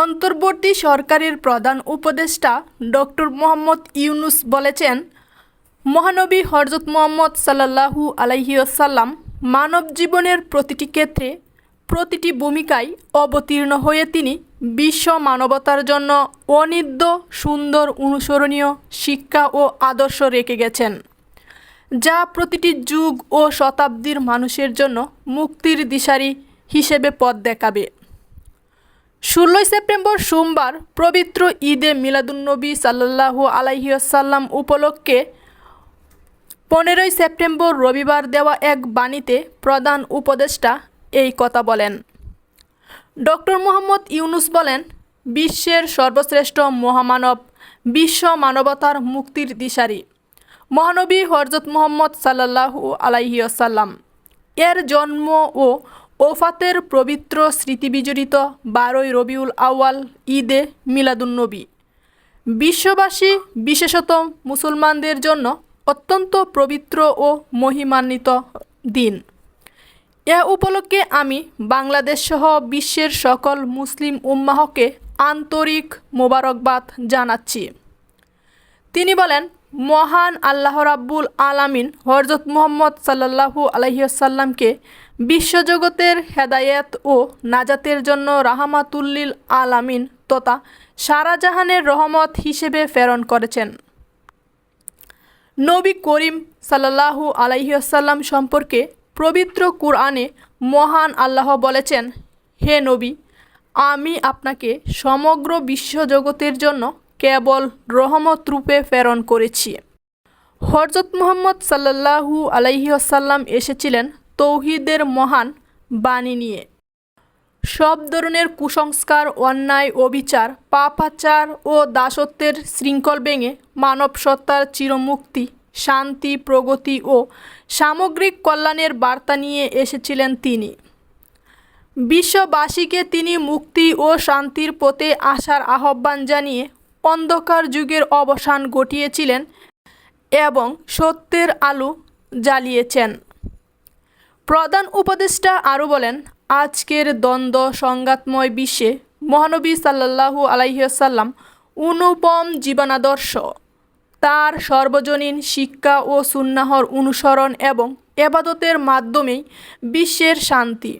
অন্তর্বর্তী সরকারের প্রধান উপদেষ্টা ডক্টর মোহাম্মদ ইউনুস বলেছেন, মহানবী হরজত মোহাম্মদ সাল্লাল্লাহু আলাইহিসাল্লাম মানব জীবনের প্রতিটি ক্ষেত্রে প্রতিটি ভূমিকায় অবতীর্ণ হয়ে তিনি বিশ্ব মানবতার জন্য অনিদ্য সুন্দর অনুসরণীয় শিক্ষা ও আদর্শ রেখে গেছেন, যা প্রতিটি যুগ ও শতাব্দীর মানুষের জন্য মুক্তির দিশারি হিসেবে পথ দেখাবে। ষোলোই সেপ্টেম্বর সোমবার পবিত্র ঈদে মিলাদুন্নবী সাল্লাল্লাহু আলাইসাল্লাম উপলক্ষে পনেরোই সেপ্টেম্বর রবিবার দেওয়া এক বাণীতে প্রধান উপদেষ্টা এই কথা বলেন। ডক্টর মোহাম্মদ ইউনুস বলেন, বিশ্বের সর্বশ্রেষ্ঠ মহামানব বিশ্ব মানবতার মুক্তির দিশারি। মহানবী হরজত মোহাম্মদ সাল্লাল্লাহু আলাইসাল্লাম এর জন্ম ও ওফাতের পবিত্র স্মৃতিবিজড়িত বারোই রবিউল আউয়াল ঈদে মিলাদুন্নবী। বিশ্ববাসী, বিশেষত মুসলমানদের জন্য অত্যন্ত পবিত্র ও মহিমান্বিত দিন। এ উপলক্ষে আমি বাংলাদেশ সহ বিশ্বের সকল মুসলিম উম্মাহকে আন্তরিক মোবারকবাদ জানাচ্ছি। তিনি বলেন মহান আল্লাহ রাব্বুল আলামিন হরজত মুহম্মদ সাল্লাল্লাহু আলহিসাল্লামকে বিশ্বজগতের হেদায়েত ও নাজাতের জন্য রাহামাতুল্লিল আলামিন তথা সারাজাহানের রহমত হিসেবে প্রেরণ করেছেন। নবী করিম সাল্লাল্লাহু আলাইসাল্লাম সম্পর্কে পবিত্র কুরআনে মহান আল্লাহ বলেছেন, হে নবী, আমি আপনাকে সমগ্র বিশ্বজগতের জন্য কেবল রহমত রূপে প্রেরণ করেছি। হরজত মুহম্মদ সাল্লাল্লাহু আলাইসাল্লাম এসেছিলেন তৌহিদের মহান বাণী নিয়ে। সব ধরনের কুসংস্কার, অন্যায়, অবিচার, পাপাচার ও দাসত্বের শৃঙ্খল ভেঙে মানব সত্তার চিরমুক্তি, শান্তি, প্রগতি ও সামগ্রিক কল্যাণের বার্তা নিয়ে এসেছিলেন তিনি। বিশ্ববাসীকে তিনি মুক্তি ও শান্তির পথে আসার আহ্বান জানিয়ে অন্ধকার যুগের অবসান ঘটিয়েছিলেন এবং সত্যের আলো জ্বালিয়েছেন। প্রধান উপদেষ্টা আরও বলেন, আজকের দ্বন্দ্ব সংঘাতময় বিশ্বে মহানবী সাল্লাল্লাহু আলাইসাল্লাম অনুপম জীবনাদর্শ। তার সর্বজনীন শিক্ষা ও সুন্নাহর অনুসরণ এবং এবাদতের মাধ্যমেই বিশ্বের শান্তি,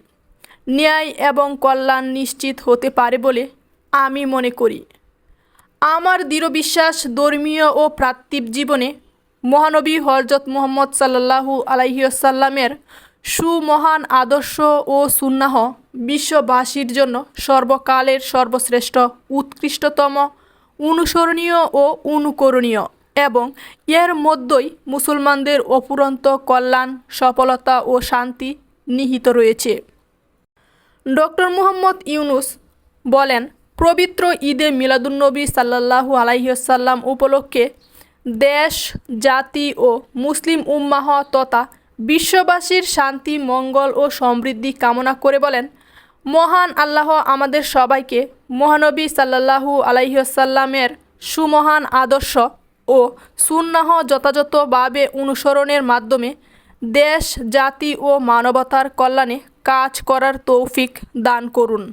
ন্যায় এবং কল্যাণ নিশ্চিত হতে পারে বলে আমি মনে করি। আমার দৃঢ় বিশ্বাস, ধর্মীয় ও প্রাত্যিক জীবনে মহানবী হরজত মোহাম্মদ সাল্লাল্লাহু আলাইসাল্লামের সুমহান আদর্শ ও সুন্নাহ বিশ্ববাসীর জন্য সর্বকালের সর্বশ্রেষ্ঠ, উৎকৃষ্টতম, অনুসরণীয় ও অনুকরণীয় এবং এর মধ্যেই মুসলমানদের অপুরন্ত কল্যাণ, সফলতা ও শান্তি নিহিত রয়েছে। ডক্টর মুহম্মদ ইউনুস বলেন পবিত্র ঈদে মিলাদুন্নবী সাল্লাল্লাহু আলাইসাল্লাম উপলক্ষে দেশ, জাতি ও মুসলিম উম্মাহ তথা বিশ্ববাসীর শান্তি, মঙ্গল ও সমৃদ্ধি কামনা করে বলেন, মহান আল্লাহ আমাদের সবাইকে মহানবী সাল্লাল্লাহু আলাইসাল্লামের সুমহান আদর্শ ও সুন্নাহ যথাযথভাবে অনুসরণের মাধ্যমে দেশ, জাতি ও মানবতার কল্যাণে কাজ করার তৌফিক দান করুন।